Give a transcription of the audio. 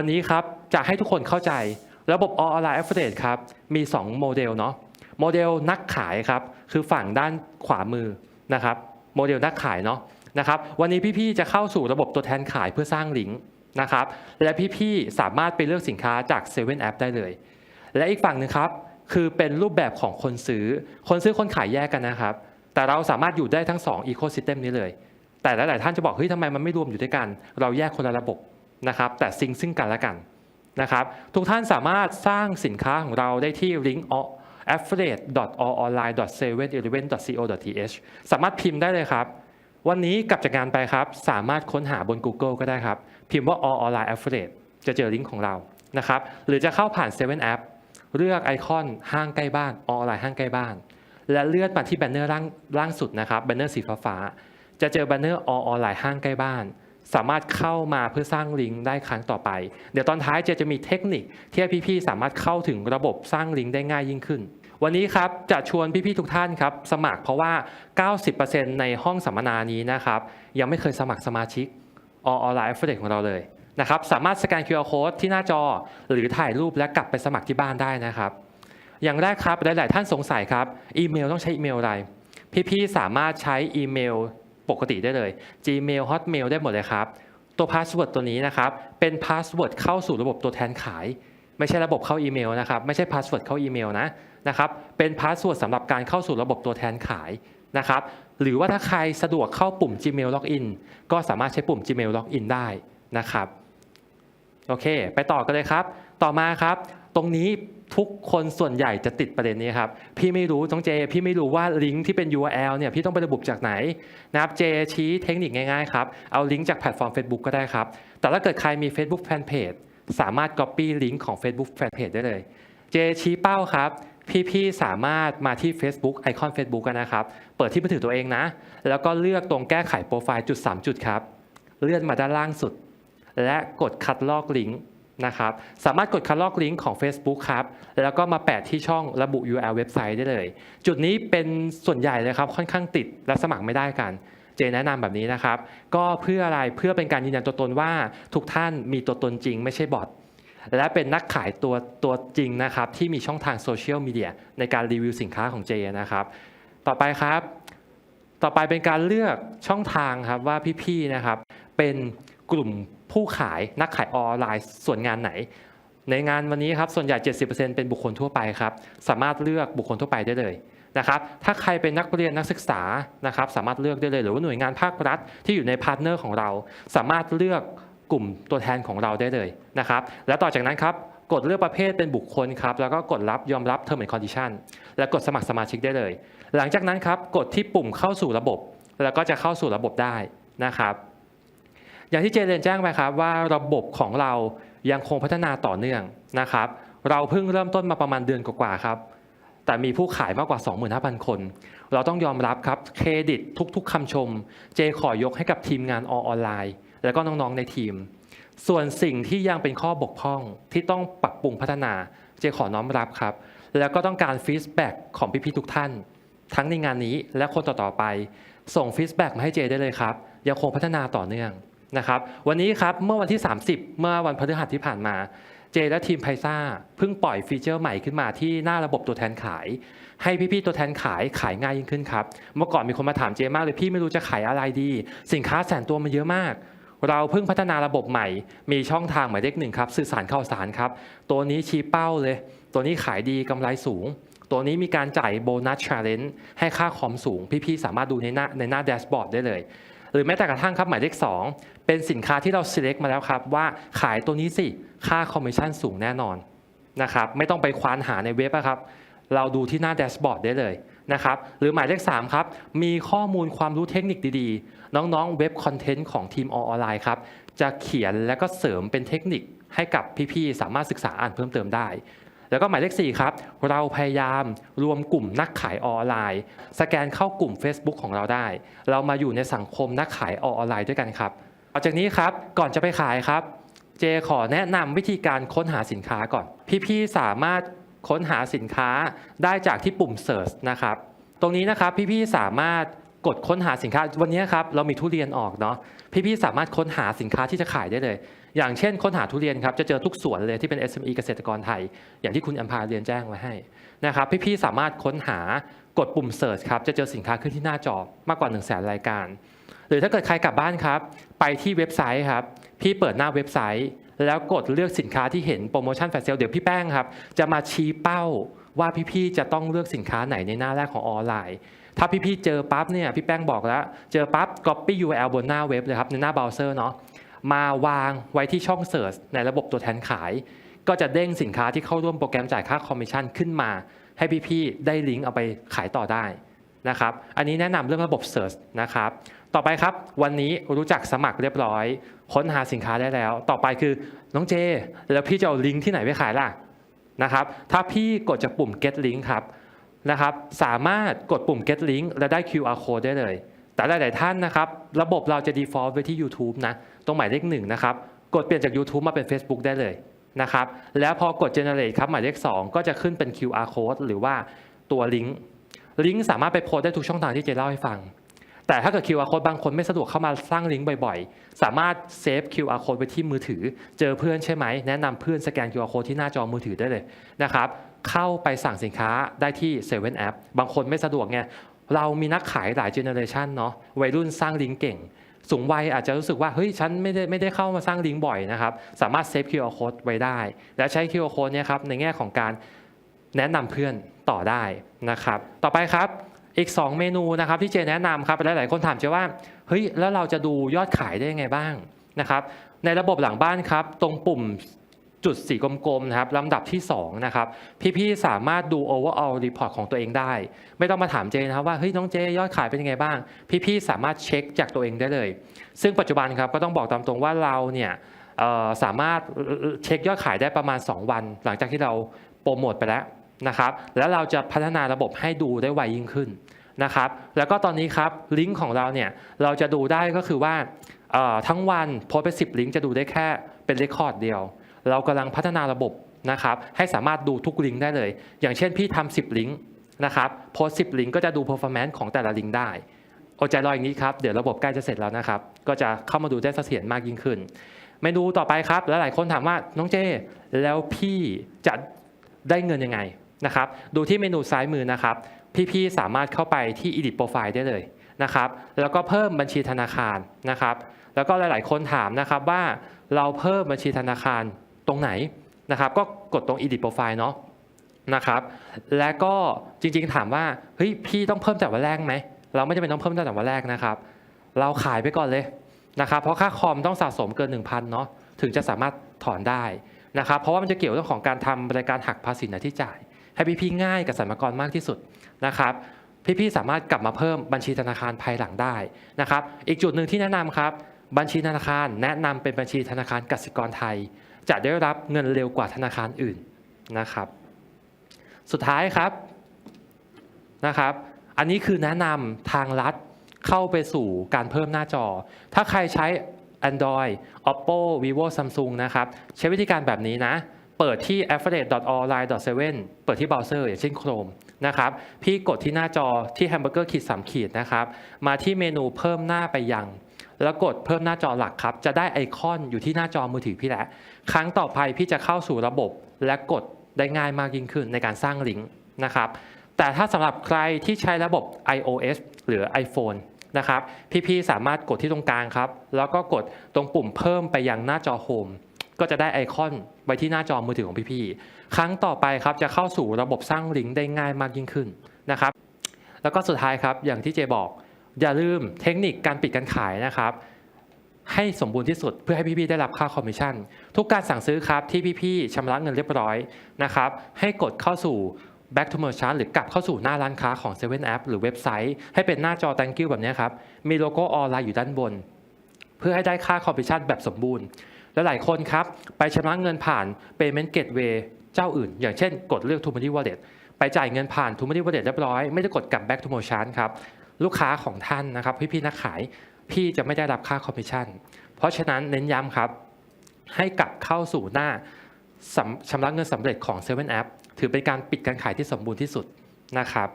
วันนี้ครับจะให้ทุกคนเข้าใจระบบ All Online Affiliate ครับมี 2 โมเดลเนาะโมเดลนักขายครับคือฝั่งด้านขวามือนะครับโมเดลนักขายเนาะนะครับวันนี้พี่ๆจะเข้าสู่ระบบตัวแทนขายเพื่อสร้างลิงก์นะครับและพี่ๆสามารถไปเลือกสินค้าจาก7 App ได้เลย และอีกฝั่งหนึ่งครับคือเป็นรูปแบบของคนซื้อ คนซื้อคนขายแยกกันนะครับ แต่เราสามารถอยู่ได้ทั้ง2 Ecosystem นี้เลย แต่หลายๆท่านจะบอกเฮ้ยทำไมมันไม่รวมอยู่ด้วยกัน เราแยกคนละระบบ นะครับแต่ซิงซึ่งกันและกันนะครับทุกท่านสามารถสร้างสินค้าของเราได้ที่ link affiliate.online.711.co.th สามารถพิมพ์ได้เลยครับ วันนี้กลับจากงานไปครับ สามารถค้นหาบน Google ก็ได้ครับ พิมพ์ว่า all online affiliate จะเจอลิงก์ของเรานะครับหรือจะเข้าผ่าน7 app เลือกไอคอนห้างใกล้บ้าน all online ห้างใกล้บ้าน และเลื่อนมาที่แบนเนอร์ล่างล่างสุดนะครับแบนเนอร์สีฟ้าจะเจอแบนเนอร์ all online ห้างใกล้บ้าน สามารถเข้ามาเพื่อสร้างลิงก์ได้ครั้งต่อไป เดี๋ยวตอนท้ายเจจะมีเทคนิคที่ให้พี่ๆสามารถเข้าถึงระบบสร้างลิงก์ได้ง่ายยิ่งขึ้น วันนี้ครับจะชวนพี่ๆทุกท่านครับสมัครเพราะว่า 90%ในห้องสัมมนานี้นะครับยังไม่เคยสมัครสมาชิก All Online Affiliate ของเราเลยนะครับสามารถสแกน QR Code ที่หน้าจอ หรือถ่ายรูปและกลับไปสมัครที่บ้านได้นะครับ อย่างแรกครับหลาย ๆ ท่านสงสัยครับอีเมลต้องใช้อีเมลอะไรพี่ๆสามารถใช้อีเมล ปกติได้เลย Gmail Hotmail ได้หมดเลยครับ ตัวพาสเวิร์ดตัวนี้นะครับ เป็นพาสเวิร์ดเข้าสู่ระบบตัวแทนขาย ไม่ใช่ระบบเข้าอีเมลนะครับ ไม่ใช่พาสเวิร์ดเข้าอีเมลนะนะครับ เป็นพาสเวิร์ดสำหรับการเข้าสู่ระบบตัวแทนขายนะครับ หรือว่าถ้าใครสะดวกเข้าปุ่ม Gmail Login ก็สามารถใช้ปุ่ม Gmail Login ได้นะครับ โอเค ไปต่อกันเลยครับ ต่อมาครับ ตรงนี้ทุกคนส่วนใหญ่จะติดประเด็นนี้ครับ พี่ไม่รู้ต้องเจ พี่ไม่รู้ว่าลิงก์ที่เป็น URL เนี่ยพี่ต้องไประบุจากไหนนะครับเจชี้เทคนิคง่ายๆครับเอาลิงก์จากแพลตฟอร์ม Facebook ก็ได้ครับ แต่ถ้าเกิดใครมี Facebook Fanpage สามารถ Copy ลิงก์ของ Facebook Fanpage ได้เลย เจชี้เป้าครับ พี่ๆสามารถมาที่ Facebook ไอคอน Facebook กันนะครับ เปิดที่มือถือตัวเองนะ แล้วก็เลือกตรงแก้ไขโปรไฟล์จุด 3 จุดครับ เลื่อนมาด้านล่างสุด และกดคัดลอกลิงก์ นะครับ สามารถกดคัดลอกลิงก์ของ Facebook ครับ แล้วก็มาแปะที่ช่องระบุ URL เว็บไซต์ได้เลย จุดนี้เป็นส่วนใหญ่เลยครับ ค่อนข้างติดและสมัครไม่ได้กัน เจแนะนำแบบนี้นะครับ ก็เพื่ออะไร เพื่อเป็นการยืนยันตัวตนว่าทุกท่านมีตัวตนจริงไม่ใช่บอท และเป็นนักขายตัวตัวจริงนะครับ ที่มีช่องทางโซเชียลมีเดียในการรีวิวสินค้าของเจนะครับ ต่อไปครับ ต่อไปเป็นการเลือกช่องทางครับว่าพี่ๆนะครับ เป็นกลุ่ม ผู้ขายนักขายออนไลน์ส่วนงานไหน ในงานวันนี้ครับส่วนใหญ่ 70%เป็นบุคคลทั่วไปครับสามารถเลือกบุคคลทั่วไปได้เลยนะครับถ้าใครเป็นนักเรียนนักศึกษานะครับสามารถเลือกได้เลย หรือว่าหน่วยงานภาครัฐที่อยู่ในพาร์ทเนอร์ของเรา สามารถเลือกกลุ่มตัวแทนของเราได้เลยนะครับและต่อจากนั้นครับกดเลือกประเภทเป็นบุคคลครับแล้วก็กดรับยอมรับ Term and Condition และกดสมัครสมาชิกได้เลย หลังจากนั้นครับกดที่ปุ่มเข้าสู่ระบบ แล้วก็จะเข้าสู่ระบบได้นะครับ อย่างที่เจเรียนแจ้งไปครับว่าระบบของเรายังคงพัฒนาต่อเนื่องนะครับ เราเพิ่งเริ่มต้นมาประมาณเดือนกว่าๆครับ แต่มีผู้ขายมากกว่า 25,000 คน เราต้องยอมรับครับเครดิตทุกๆคำชม เจขอยกให้กับทีมงานออนไลน์ แล้วก็น้องๆในทีม ส่วนสิ่งที่ยังเป็นข้อบกพร่องที่ต้องปรับปรุงพัฒนา เจขอน้อมรับครับ แล้วก็ต้องการฟีดแบ็กของพี่ๆทุกท่าน ทั้งในงานนี้และคนต่อๆไป ส่งฟีดแบ็กมาให้เจได้เลยครับ ยังคงพัฒนาต่อเนื่อง นะครับวันนี้ครับเมื่อวันที่ 30 เมื่อวันพฤหัสที่ผ่านมา เจและทีมไพซ่าเพิ่งปล่อยฟีเจอร์ใหม่ขึ้นมาที่หน้าระบบตัวแทนขาย ให้พี่ๆตัวแทนขายขายง่ายยิ่งขึ้นครับ เมื่อก่อนมีคนมาถามเจมากเลยพี่ไม่รู้จะขายอะไรดี สินค้าแสนตัวมันเยอะมาก เราเพิ่งพัฒนาระบบใหม่ มีช่องทางหมายเลขหนึ่งครับสื่อสารข่าวสารครับ ตัวนี้ชี้เป้าเลย ตัวนี้ขายดีกำไรสูงตัวนี้มีการจ่ายโบนัสชาเลนจ์ให้ค่าคอมสูง พี่ๆ สามารถดูในหน้าในหน้าแดชบอร์ดได้เลย หรือแม้แต่กระทั่งครับหมายเลข 2 เป็นสินค้าที่เรา select มาแล้วครับ ว่าขายตัวนี้สิ ค่าคอมมิชชั่นสูงแน่นอนนะครับไม่ต้องไปควานหาในเว็บครับ เราดูที่หน้าแดชบอร์ดได้เลยนะครับหรือหมายเลข 3 ครับ มีข้อมูลความรู้เทคนิคดีๆ น้องๆเว็บคอนเทนต์ของทีมออนไลน์ครับ จะเขียนและก็เสริมเป็นเทคนิคให้กับพี่ๆ สามารถศึกษาอ่านเพิ่มเติมได้ แล้วก็หมายเลข4ครับ เราพยายามรวมกลุ่มนักขายออนไลน์ สแกนเข้ากลุ่ม Facebook ของเราได้ เรามาอยู่ในสังคมนักขายออนไลน์ด้วยกันครับต่อจากนี้ครับก่อนจะไปขายครับ เจขอแนะนำวิธีการค้นหาสินค้าก่อน พี่ๆสามารถค้นหาสินค้าได้จากที่ปุ่ม Search นะครับ ตรงนี้นะครับพี่ๆสามารถ กดค้นหาสินค้าวันนี้ครับเรามีทุเรียนออกเนาะพี่ๆสามารถค้นหาสินค้าที่จะขายได้เลย อย่างเช่น ค้นหาทุเรียนครับจะเจอทุกสวนเลยที่เป็น SME เกษตรกรไทย อย่างที่คุณอัมพาเรียนแจ้งไว้ให้นะครับพี่ๆสามารถค้นหากดปุ่ม Search ครับจะเจอสินค้าขึ้นที่หน้าจอมากกว่า1นึ่งแสนรายการ หรือถ้าเกิดใครกลับบ้านครับ ไปที่เว็บไซต์ครับพี่เปิดหน้าเว็บไซต์ แล้วกดเลือกสินค้าที่เห็นโปรโมชั่นแฟลชเซลเดี๋ยวพี่แป้งครับจะมาชี้เป้าว่าพี่ๆจะต้องเลือกสินค้าไหนในหน้าแรกของออนไลน์ ถ้าพี่ๆเจอปั๊บเนี่ยพี่แป้งบอกแล้ว เจอปั๊บ copy URL บนหน้าเว็บเลยครับในหน้าเบราว์เซอร์เนาะมาวางไว้ที่ช่อง Search ในระบบตัวแทนขาย ก็จะเด้งสินค้าที่เข้าร่วมโปรแกรมจ่ายค่าคอมมิชชั่นขึ้นมา ให้พี่ๆได้ลิงก์เอาไปขายต่อได้นะครับ อันนี้แนะนำเรื่องระบบ Search นะครับ ต่อไปครับวันนี้รู้จักสมัครเรียบร้อย ค้นหาสินค้าได้แล้ว ต่อไปคือน้องเจ แล้วพี่จะเอาลิงก์ที่ไหนไปขายล่ะนะครับ ถ้าพี่กดจากปุ่ม get link ครับ นะครับสามารถกดปุ่ม get link และได้ QR code ได้เลย แต่หลาย ๆ ท่านนะครับระบบเราจะ default ไว้ที่ YouTube นะตรงหมายเลขหนึ่งนะครับกดเปลี่ยนจาก YouTube มาเป็น Facebook ได้เลยนะครับแล้วพอกด generate ครับหมายเลข 2 ก็จะขึ้นเป็น QR code หรือว่าตัวลิงก์ลิงก์สามารถไปโพสได้ทุกช่องทางที่เจเล่าให้ฟัง แต่ถ้าเกิด QR code บางคนไม่สะดวกเข้ามาสร้างลิงก์บ่อย ๆ สามารถเซฟ QR code ไว้ที่มือถือ เจอเพื่อนใช่ไหม แนะนำเพื่อนสแกน QR code ที่หน้าจอมือถือได้เลยนะครับ เข้าไปสั่งสินค้าได้ที่7 App บางคนไม่สะดวกไงเรามีนักขายหลายเจเนอเรชันเนาะวัยรุ่นสร้างลิงก์เก่ง สูงวัยอาจจะรู้สึกว่าเฮ้ยฉันไม่ได้ไม่ได้เข้ามาสร้างลิงก์บ่อยนะครับ สามารถเซฟ QR code ไว้ได้ และใช้ QR code เนี่ยครับในแง่ของการแนะนำเพื่อนต่อได้นะครับ ต่อไปครับอีก 2 เมนูนะครับที่เจแนะนำครับหลายๆคนถามเจว่าเฮ้ยแล้วเราจะดูยอดขายได้ยังไงบ้างนะครับในระบบหลังบ้านครับ ตรงปุ่ม จุดสีกลมๆนะครับลำดับที่2นะครับพี่ๆสามารถดู overall report ของตัวเองได้ ไม่ต้องมาถามเจนะครับว่าเฮ้ยน้องเจยอดขายเป็นยังไงบ้าง พี่ๆสามารถเช็คจากตัวเองได้เลย ซึ่งปัจจุบันครับก็ต้องบอกตามตรงว่าเราเนี่ยสามารถเช็คยอดขายได้ประมาณ 2 วัน หลังจากที่เราโปรโมทไปแล้วนะครับแล้วเราจะพัฒนาระบบให้ดูได้ไวยิ่งขึ้นนะครับแล้วก็ตอนนี้ครับลิงก์ของเราเนี่ยเราจะดูได้ก็คือว่าทั้งวันโพสไป10ลิงก์จะดูได้แค่เป็นเรคคอร์ดเดียว เรากำลังพัฒนาระบบนะครับให้สามารถดูทุกลิงก์ได้เลย อย่างเช่นพี่ทำ10 ลิงก์นะครับโพสต์10 ลิงก์ก็จะดู performance ของแต่ละลิงก์ได้อดใจรออย่างนี้ครับ เดี๋ยวระบบใกล้จะเสร็จแล้วนะครับ ก็จะเข้ามาดูได้เสถียรมากยิ่งขึ้น เมนูต่อไปครับ แล้วหลายคนถามว่าน้องเจ แล้วพี่จะได้เงินยังไงนะครับ ดูที่เมนูซ้ายมือนะครับ พี่ๆสามารถเข้าไปที่ edit profile ได้เลยนะครับ แล้วก็เพิ่มบัญชีธนาคารนะครับ แล้วก็หลาย ๆ คนถามนะครับว่าเราเพิ่มบัญชีธนาคาร ตรงไหนนะครับ ก็กดตรง edit profile เนาะนะครับ และก็จริงๆถามว่าเฮ้ยพี่ต้องเพิ่มแต่วันแรกไหมเราไม่จำเป็นต้องเพิ่มตั้งแต่วันแรกนะครับ เราขายไปก่อนเลยนะครับ เพราะค่าคอมต้องสะสมเกิน 1,000เนาะถึงจะสามารถถอนได้นะครับ เพราะว่ามันจะเกี่ยวเรื่องของการทำรายการหักภาษีหน้าที่จ่าย ให้พี่ๆง่ายกับสรรพากรมากที่สุดนะครับ พี่ๆสามารถกลับมาเพิ่มบัญชีธนาคารภายหลังได้นะครับ อีกจุดหนึ่งที่แนะนำครับ บัญชีธนาคารแนะนำเป็นบัญชีธนาคารกสิกรไทย จะได้รับเงินเร็วกว่าธนาคารอื่นนะครับ สุดท้ายครับนะครับ อันนี้คือแนะนำทางลัดเข้าไปสู่การเพิ่มหน้าจอ ถ้าใครใช้ Android Oppo Vivo Samsung นะครับ ใช้วิธีการแบบนี้นะ เปิดที่ affiliate.online.7 เปิดที่เบราว์เซอร์อย่างเช่น Chrome นะครับ พี่กดที่หน้าจอที่แฮมเบอร์เกอร์ขีดสามขีดนะครับ มาที่เมนูเพิ่มหน้าไปยัง แล้วกดเพิ่มหน้าจอหลักครับ จะได้ไอคอนอยู่ที่หน้าจอมือถือพี่แล้วครั้งต่อไปพี่จะเข้าสู่ระบบและกดได้ง่ายมากยิ่งขึ้นในการสร้างลิงก์นะครับ แต่ถ้าสำหรับใครที่ใช้ระบบ iOS หรือ iPhone นะครับ พี่ๆสามารถกดที่ตรงกลางครับ แล้วก็กดตรงปุ่มเพิ่มไปยังหน้าจอโฮมก็จะได้ไอคอนไว้ที่หน้าจอมือถือของพี่ๆครั้งต่อไปครับจะเข้าสู่ระบบสร้างลิงก์ได้ง่ายมากยิ่งขึ้นนะครับ แล้วก็สุดท้ายครับอย่างที่เจบอก อย่าลืมเทคนิคการปิดการขายนะครับ ให้สมบูรณ์ที่สุดเพื่อให้พี่ๆได้รับค่าคอมมิชชั่น ทุกการสั่งซื้อครับที่พี่ๆชำระเงินเรียบร้อยนะครับ ให้กดเข้าสู่ back to merchant หรือกลับเข้าสู่หน้าร้านค้าของ7 App หรือเว็บไซต์ ให้เป็นหน้าจอ thank you แบบนี้ครับ มีโลโก้ออนไลน์อยู่ด้านบน เพื่อให้ได้ค่าคอมมิชชั่นแบบสมบูรณ์ และหลายคนครับ ไปชำระเงินผ่าน payment gateway เจ้าอื่น อย่างเช่น กดเลือก t o m o n y Wallet ไปจ่ายเงินผ่าน t o m o n y Wallet เรียบร้อย ไม่ได้กดกลับ back to merchant ครับ ลูกค้าของท่านนะครับพี่ๆนักขายพี่จะไม่ได้รับค่าคอมมิชชั่น เพราะฉะนั้นเน้นย้ำครับ ให้กลับเข้าสู่หน้าชำระเงินสำเร็จของ7 App ถือเป็นการปิดการขายที่สมบูรณ์ที่สุดนะครับ